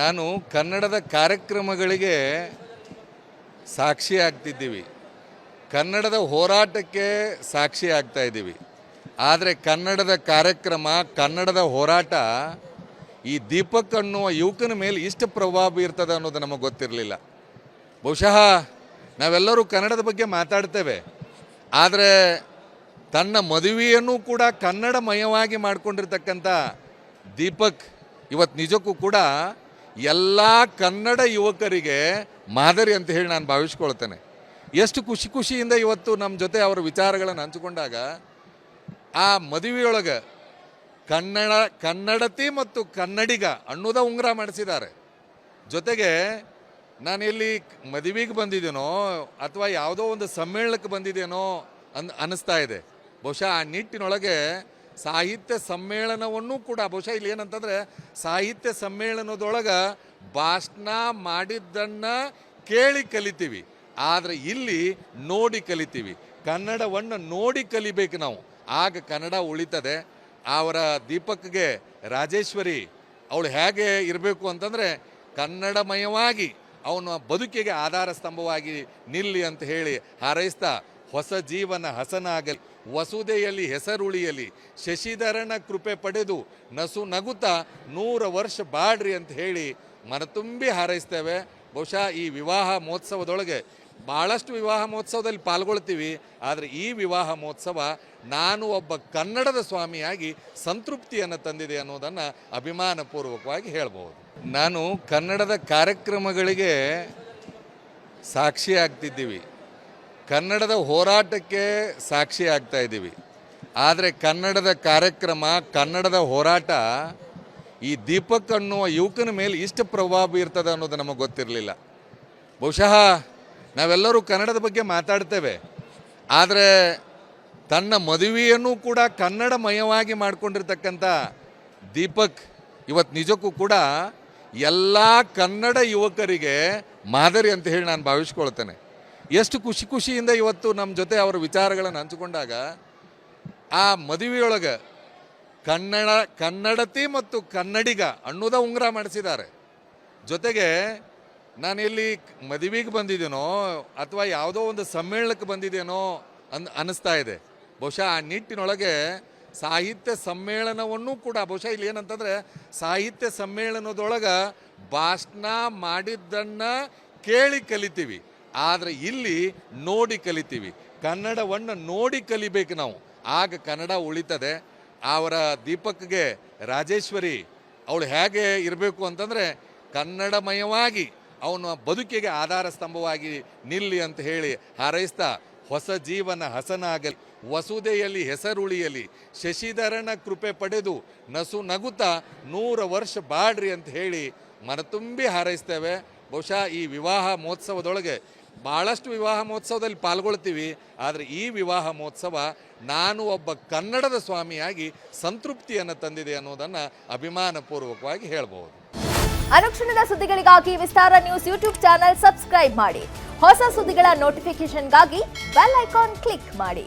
ನಾನು ಕನ್ನಡದ ಕಾರ್ಯಕ್ರಮಗಳಿಗೆ ಸಾಕ್ಷಿ ಆಗ್ತಿದ್ದೀವಿ. ಕನ್ನಡದ ಹೋರಾಟಕ್ಕೆ ಸಾಕ್ಷಿ ಆಗ್ತಾ ಇದ್ದೀವಿ. ಆದರೆ ಕನ್ನಡದ ಕಾರ್ಯಕ್ರಮ, ಕನ್ನಡದ ಹೋರಾಟ ಈ ದೀಪಕ್ ಅನ್ನುವ ಯುವಕನ ಮೇಲೆ ಇಷ್ಟು ಪ್ರಭಾವ ಬೀರ್ತದೆ ಅನ್ನೋದು ನಮಗೆ ಗೊತ್ತಿರಲಿಲ್ಲ. ಬಹುಶಃ ನಾವೆಲ್ಲರೂ ಕನ್ನಡದ ಬಗ್ಗೆ ಮಾತಾಡ್ತೇವೆ. ಆದರೆ ತನ್ನ ಮದುವೆಯನ್ನು ಕೂಡ ಕನ್ನಡಮಯವಾಗಿ ಮಾಡಿಕೊಂಡಿರ್ತಕ್ಕಂಥ ದೀಪಕ್ ಇವತ್ತು ನಿಜಕ್ಕೂ ಕೂಡ ಎಲ್ಲ ಕನ್ನಡ ಯುವಕರಿಗೆ ಮಾದರಿ ಅಂತ ಹೇಳಿ ನಾನು ಭಾವಿಸ್ಕೊಳ್ತೇನೆ. ಎಷ್ಟು ಖುಷಿ ಖುಷಿಯಿಂದ ಇವತ್ತು ನಮ್ಮ ಜೊತೆ ಅವರ ವಿಚಾರಗಳನ್ನು ಹಂಚಿಕೊಂಡಾಗ ಆ ಮದುವೆಯೊಳಗೆ ಕನ್ನಡ, ಕನ್ನಡತಿ ಮತ್ತು ಕನ್ನಡಿಗ ಅನ್ನೋದ ಉಂಗುರ ಮಾಡಿಸಿದ್ದಾರೆ. ಜೊತೆಗೆ ನಾನು ಇಲ್ಲಿ ಮದುವೆಗೆ ಬಂದಿದ್ದೇನೋ ಅಥವಾ ಯಾವುದೋ ಒಂದು ಸಮ್ಮೇಳನಕ್ಕೆ ಬಂದಿದ್ದೇನೋ ಅನ್ ಅನ್ನಿಸ್ತಾ ಇದೆ. ಬಹುಶಃ ಆ ನಿಟ್ಟಿನೊಳಗೆ ಸಾಹಿತ್ಯ ಸಮ್ಮೇಳನವನ್ನು ಕೂಡ, ಬಹುಶಃ ಇಲ್ಲಿ ಏನಂತಂದ್ರೆ ಸಾಹಿತ್ಯ ಸಮ್ಮೇಳನದೊಳಗೆ ಭಾಷಣ ಮಾಡಿದ್ದನ್ನು ಕೇಳಿ ಕಲಿತೀವಿ. ಆದರೆ ಇಲ್ಲಿ ನೋಡಿ ಕಲಿತೀವಿ. ಕನ್ನಡವನ್ನು ನೋಡಿ ಕಲಿಬೇಕು ನಾವು. ಆಗ ಕನ್ನಡ ಉಳಿತದೆ. ಅವರ ದೀಪಕ್ಗೆ ರಾಜೇಶ್ವರಿ ಅವಳು ಹೇಗೆ ಇರಬೇಕು ಅಂತಂದರೆ ಕನ್ನಡಮಯವಾಗಿ ಅವನ ಬದುಕಿಗೆ ಆಧಾರ ಸ್ತಂಭವಾಗಿ ನಿಲ್ಲಿ ಅಂತ ಹೇಳಿ ಹಾರೈಸ್ತಾ ಹೊಸ ಜೀವನ ಹಸನಾಗಲಿ, ವಸುದೆಯಲ್ಲಿ ಹೆಸರುಳಿಯಲಿ, ಶಶಿಧರನ ಕೃಪೆ ಪಡೆದು ನಸು ನಗುತ್ತಾ ನೂರ ವರ್ಷ ಬಾಡ್ರಿ ಅಂತ ಹೇಳಿ ಮನತುಂಬಿ ಹಾರೈಸ್ತೇವೆ. ಬಹುಶಃ ಈ ವಿವಾಹ ಮಹೋತ್ಸವದೊಳಗೆ ಭಾಳಷ್ಟು ವಿವಾಹ ಮಹೋತ್ಸವದಲ್ಲಿ ಪಾಲ್ಗೊಳ್ತೀವಿ. ಆದರೆ ಈ ವಿವಾಹ ಮಹೋತ್ಸವ ನಾನು ಒಬ್ಬ ಕನ್ನಡದ ಸ್ವಾಮಿಯಾಗಿ ಸಂತೃಪ್ತಿಯನ್ನು ತಂದಿದೆ ಅನ್ನೋದನ್ನು ಅಭಿಮಾನಪೂರ್ವಕವಾಗಿ ಹೇಳ್ಬೋದು ನಾನು ಕನ್ನಡದ ಕಾರ್ಯಕ್ರಮಗಳಿಗೆ ಸಾಕ್ಷಿ ಆಗ್ತಿದ್ದೀವಿ. ಕನ್ನಡದ ಹೋರಾಟಕ್ಕೆ ಸಾಕ್ಷಿ ಆಗ್ತಾ ಇದ್ದೀವಿ. ಆದರೆ ಕನ್ನಡದ ಕಾರ್ಯಕ್ರಮ, ಕನ್ನಡದ ಹೋರಾಟ ಈ ದೀಪಕ್ ಅನ್ನುವ ಯುವಕನ ಮೇಲೆ ಇಷ್ಟು ಪ್ರಭಾವ ಬೀರ್ತದೆ ಅನ್ನೋದು ನಮಗೆ ಗೊತ್ತಿರಲಿಲ್ಲ. ಬಹುಶಃ ನಾವೆಲ್ಲರೂ ಕನ್ನಡದ ಬಗ್ಗೆ ಮಾತಾಡ್ತೇವೆ. ಆದರೆ ತನ್ನ ಮದುವೆಯನ್ನು ಕೂಡ ಕನ್ನಡಮಯವಾಗಿ ಮಾಡಿಕೊಂಡಿರ್ತಕ್ಕಂಥ ದೀಪಕ್ ಇವತ್ತು ನಿಜಕ್ಕೂ ಕೂಡ ಎಲ್ಲ ಕನ್ನಡ ಯುವಕರಿಗೆ ಮಾದರಿ ಅಂತ ಹೇಳಿ ನಾನು ಭಾವಿಸ್ಕೊಳ್ತೇನೆ. ಎಷ್ಟು ಖುಷಿ ಖುಷಿಯಿಂದ ಇವತ್ತು ನಮ್ಮ ಜೊತೆ ಅವರ ವಿಚಾರಗಳನ್ನು ಹಂಚಿಕೊಂಡಾಗ ಆ ಮದುವೆಯೊಳಗೆ ಕನ್ನಡ, ಕನ್ನಡತಿ ಮತ್ತು ಕನ್ನಡಿಗ ಅನ್ನೋದ ಉಂಗುರ ಮಾಡಿಸಿದ್ದಾರೆ. ಜೊತೆಗೆ ನಾನು ಇಲ್ಲಿ ಮದುವೆಗೆ ಬಂದಿದ್ದೇನೋ ಅಥವಾ ಯಾವುದೋ ಒಂದು ಸಮ್ಮೇಳನಕ್ಕೆ ಬಂದಿದ್ದೇನೋ ಅನ್, ಅನ್ನಿಸ್ತಾ ಇದೆ. ಬಹುಶಃ ಆ ನಿಟ್ಟಿನೊಳಗೆ ಸಾಹಿತ್ಯ ಸಮ್ಮೇಳನವನ್ನು ಕೂಡ, ಬಹುಶಃ ಇಲ್ಲಿ ಏನಂತಂದರೆ ಸಾಹಿತ್ಯ ಸಮ್ಮೇಳನದೊಳಗೆ ಭಾಷಣ ಮಾಡಿದ್ದನ್ನು ಕೇಳಿ ಕಲಿತೀವಿ. ಆದರೆ ಇಲ್ಲಿ ನೋಡಿ ಕಲಿತೀವಿ. ಕನ್ನಡವನ್ನು ನೋಡಿ ಕಲಿಬೇಕು ನಾವು. ಆಗ ಕನ್ನಡ ಉಳಿತದೆ. ಅವರ ದೀಪಕ್ಗೆ ರಾಜೇಶ್ವರಿ, ಅವಳು ಹೇಗೆ ಇರಬೇಕು ಅಂತಂದರೆ ಕನ್ನಡಮಯವಾಗಿ ಅವನ ಬದುಕಿಗೆ ಆಧಾರ ಸ್ತಂಭವಾಗಿ ನಿಲ್ಲಿ ಅಂತ ಹೇಳಿ ಹಾರೈಸ್ತಾ ಹೊಸ ಜೀವನ ಹಸನಾಗಲಿ, ವಸುದೆಯಲ್ಲಿ ಹೆಸರುಳಿಯಲಿ, ಶಶಿಧರನ ಕೃಪೆ ಪಡೆದು ನಸು ನಗುತ್ತಾ ನೂರ ವರ್ಷ ಬಾಡ್ರಿ ಅಂತ ಹೇಳಿ ಮನತುಂಬಿ ಹಾರೈಸ್ತೇವೆ. ಬಹುಶಃ ಈ ವಿವಾಹ ಮಹೋತ್ಸವದೊಳಗೆ ಭಾಳಷ್ಟು ವಿವಾಹ ಮಹೋತ್ಸವದಲ್ಲಿ ಪಾಲ್ಗೊಳ್ತೀವಿ, ಆದರೆ ಈ ವಿವಾಹ ಮಹೋತ್ಸವ ನಾನು ಒಬ್ಬ ಕನ್ನಡದ ಸ್ವಾಮಿಯಾಗಿ ಸಂತೃಪ್ತಿಯನ್ನು ತಂದಿದೆ ಅನ್ನೋದನ್ನು ಅಭಿಮಾನಪೂರ್ವಕವಾಗಿ ಹೇಳಬಹುದು. ಅನುಕ್ಷಣದ ಸುದ್ದಿಗಳಿಗಾಗಿ Vistara news YouTube channel subscribe ಮಾಡಿ. ಹೊಸ ಸುದ್ದಿಗಳ ನೋಟಿಫಿಕೇಶನ್ಗಾಗಿ ಬೆಲ್ ಐಕಾನ್ ಕ್ಲಿಕ್ ಮಾಡಿ.